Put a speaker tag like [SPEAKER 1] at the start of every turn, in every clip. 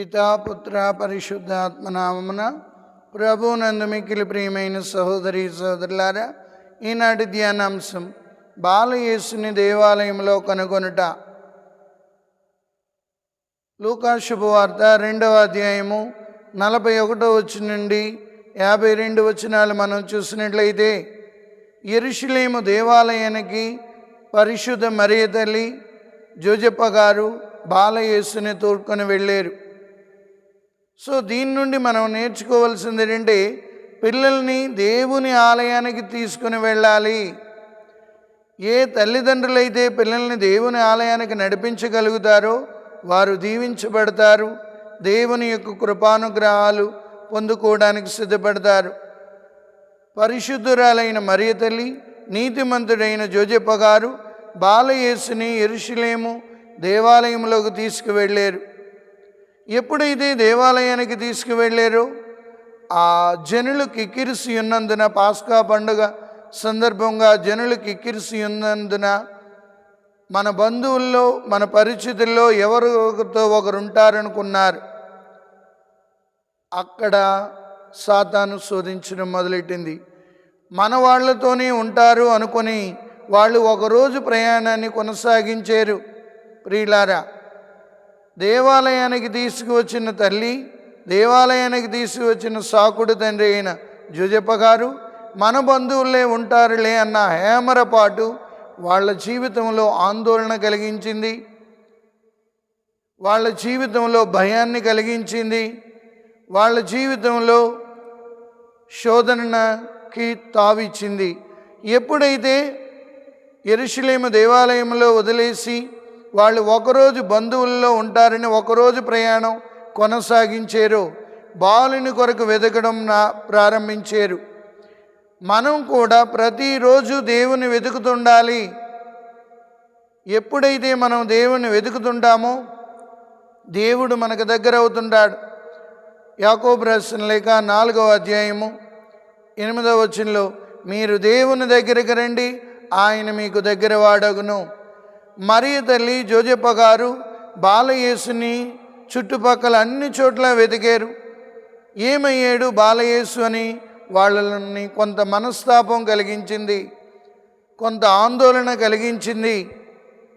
[SPEAKER 1] పితాపుత్ర పుత్ర పరిశుద్ధాత్మ నామమున ప్రభునందు మిక్కిలి ప్రియమైన సహోదరి సహోదరులారా ఈనాటి ధ్యానాంశం బాలయేసుని దేవాలయంలో కనుగొనుట. లూకా శుభవార్త రెండవ అధ్యాయము నలభై ఒకటో వచ్చిన నుండి యాభై రెండు వచనాలు మనం చూసినట్లయితే ఎరుషులేము దేవాలయానికి పరిశుద్ధ మరియ తల్లి జోజప్ప గారు బాలయేసుని తోడుకొని వెళ్ళారు. సో దీని నుండి మనం నేర్చుకోవాల్సింది ఏంటంటే పిల్లల్ని దేవుని ఆలయానికి తీసుకుని వెళ్ళాలి. ఏ తల్లిదండ్రులైతే పిల్లల్ని దేవుని ఆలయానికి నడిపించగలుగుతారో వారు దీవించబడతారు దేవుని యొక్క కృపానుగ్రహాలు పొందుకోవడానికి సిద్ధపడతారు. పరిశుద్ధురాలైన మరియ తల్లి నీతిమంతుడైన జోజప్ప గారు బాలయేసుని ఎరుషులేము దేవాలయంలోకి తీసుకువెళ్ళారు. ఎప్పుడైతే దేవాలయానికి తీసుకువెళ్ళారో? ఆ జనులు కిక్కిరిసి ఉన్నందున పాస్కా పండుగ సందర్భంగా జనులు కిక్కిరిసి ఉన్నందున మన బంధువుల్లో మన పరిచితుల్లో ఎవరితో ఒకరు ఉంటారనుకున్నారు. అక్కడ సాతాను శోధించడం మొదలెట్టింది. మన వాళ్ళతోనే ఉంటారు అనుకొని వాళ్ళు ఒకరోజు ప్రయాణాన్ని కొనసాగించారు. ప్రియులారా దేవాలయానికి తీసుకువచ్చిన తల్లి దేవాలయానికి తీసుకువచ్చిన సాకుడు తండ్రి అయిన జుజప్ప గారు మన బంధువులే ఉంటారులే అన్న హేమరపాటు వాళ్ళ జీవితంలో ఆందోళన కలిగించింది. వాళ్ళ జీవితంలో భయాన్ని కలిగించింది. వాళ్ళ జీవితంలో శోధనకి తావిచ్చింది. ఎప్పుడైతే ఎరుషులేము దేవాలయంలో వదిలేసి వాళ్ళు ఒకరోజు బంధువుల్లో ఉంటారని ఒకరోజు ప్రయాణం కొనసాగించారు. బాలుని కొరకు వెతకడం నా ప్రారంభించారు. మనం కూడా ప్రతిరోజు దేవుని వెతుకుతుండాలి ఎప్పుడైతే మనం దేవుని వెతుకుతుంటామో దేవుడు మనకు దగ్గర అవుతుంటాడు. యాకోబు లేక నాలుగవ అధ్యాయము ఎనిమిదవ వచనంలో మీరు దేవుని దగ్గరికి రండి ఆయన మీకు దగ్గర వాడగును మరియ తల్లి జోజప్ప గారు బాలయేసుని చుట్టుపక్కల అన్ని చోట్ల వెతికారు. ఏమయ్యాడు బాలయేసు అని వాళ్ళని కొంత మనస్తాపం కలిగించింది కొంత ఆందోళన కలిగించింది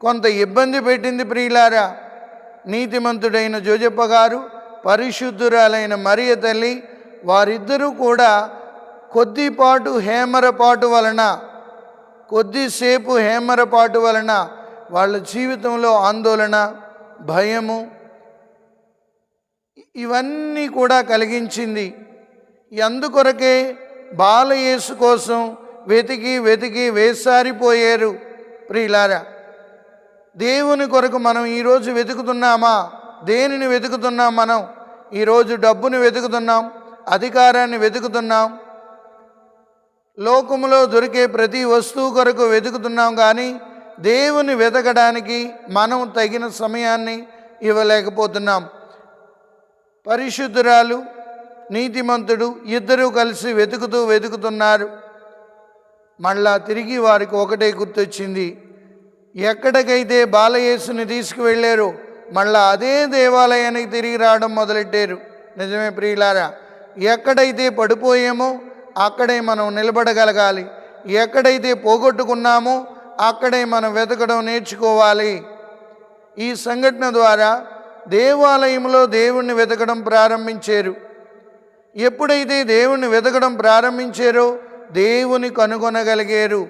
[SPEAKER 1] కొంత ఇబ్బంది పెట్టింది ప్రియులారా. నీతిమంతుడైన జోజప్ప గారు పరిశుద్ధురాలైన మరియ తల్లి వారిద్దరూ కూడా కొద్దిపాటు హేమరపాటు వలన కొద్దిసేపు హేమరపాటు వలన వాళ్ళ జీవితంలో ఆందోళన భయము ఇవన్నీ కూడా కలిగించింది. అందుకొరకే బాలయేసు కోసం వెతికి వెతికి వేసారిపోయారు ప్రియులారా. దేవుని కొరకు మనం ఈరోజు వెతుకుతున్నామా? దేనిని వెతుకుతున్నాం మనం? ఈరోజు డబ్బుని వెతుకుతున్నాం అధికారాన్ని వెతుకుతున్నాం లోకములో దొరికే ప్రతి వస్తువు కొరకు వెతుకుతున్నాం కానీ దేవుని వెతకడానికి మనం తగిన సమయాన్ని ఇవ్వలేకపోతున్నాం. పరిశుద్ధురాలు నీతిమంతుడు ఇద్దరూ కలిసి వెతుకుతూ వెతుకుతున్నారు. మళ్ళా తిరిగి వారికి ఒకటే గుర్తొచ్చింది. ఎక్కడికైతే బాలయేసుని తీసుకువెళ్ళారో మళ్ళా అదే దేవాలయానికి తిరిగి రావడం మొదలెట్టారు. నిజమే ప్రియులారా ఎక్కడైతే పడిపోయామో అక్కడే మనం నిలబడగలగాలి. ఎక్కడైతే పోగొట్టుకున్నామో అక్కడే మనం వెతకడం నేర్చుకోవాలి. ఈ సంఘటన ద్వారా దేవాలయంలో దేవుణ్ణి వెతకడం ప్రారంభించారు. ఎప్పుడైతే దేవుణ్ణి వెతకడం ప్రారంభించారో దేవుని కనుగొనగలిగారు.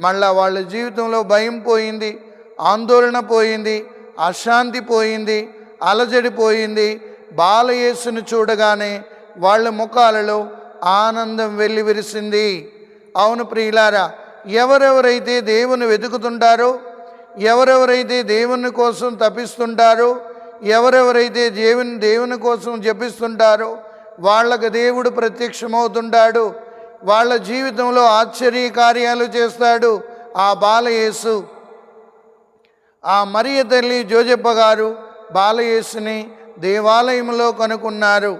[SPEAKER 1] మళ్ళా వాళ్ళ జీవితంలో భయం పోయింది ఆందోళన పోయింది అశాంతి పోయింది అలజడి పోయింది. బాలయేసుని చూడగానే వాళ్ళ ముఖాలలో ఆనందం వెళ్ళి విరిసింది అవును ప్రియులారా ఎవరెవరైతే దేవుని వెతుకుతుంటారో ఎవరెవరైతే దేవుని కోసం తప్పిస్తుంటారో ఎవరెవరైతే దేవుని దేవుని కోసం జపిస్తుంటారో వాళ్ళకు దేవుడు ప్రత్యక్షమవుతుంటాడు. వాళ్ళ జీవితంలో ఆశ్చర్య కార్యాలు చేస్తాడు ఆ బాలయేసు. ఆ మరియ తల్లి జోజప్ప గారు బాలయేసుని దేవాలయంలో కనుక్కున్నారు.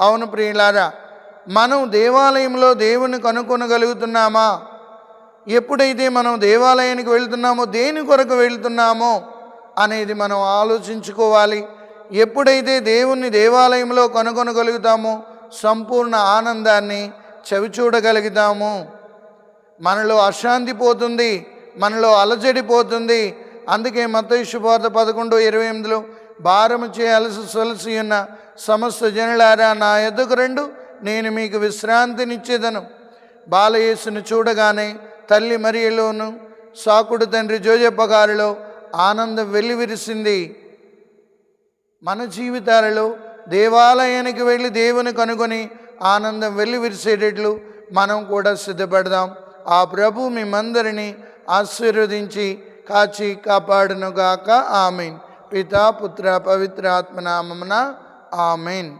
[SPEAKER 1] అవును ప్రియులారా మనం దేవాలయంలో దేవుని కనుక్కొనగలుగుతున్నామా? ఎప్పుడైతే మనం దేవాలయానికి వెళ్తున్నామో దేని కొరకు వెళ్తున్నామో అనేది మనం ఆలోచించుకోవాలి. ఎప్పుడైతే దేవుణ్ణి దేవాలయంలో కనుగొనగలుగుతామో సంపూర్ణ ఆనందాన్ని చవిచూడగలుగుతాము. మనలో అశాంతి పోతుంది మనలో అలజడి పోతుంది. అందుకే మత శుభార్త పదకొండు ఇరవై ఎనిమిదిలో భారము చేయాల్సి సొలసి ఉన్న సమస్త జనులారా నా ఎద్దుకు రెండు నేను మీకు విశ్రాంతినిచ్చేదను. బాలయేసును చూడగానే తల్లి మరియలోను సాకుడు తండ్రి జోజప్ప గారిలో ఆనందం వెల్లివిరిసింది. మన జీవితాలలో దేవాలయానికి వెళ్ళి దేవుని కనుగొని ఆనందం వెల్లివిరిసేటట్లు మనం కూడా సిద్ధపడదాం. ఆ ప్రభు మేమందరినీ ఆశీర్వదించి కాచి కాపాడునుగాక. ఆమెన్. పితా పుత్ర పవిత్ర ఆత్మనామమున ఆమెన్.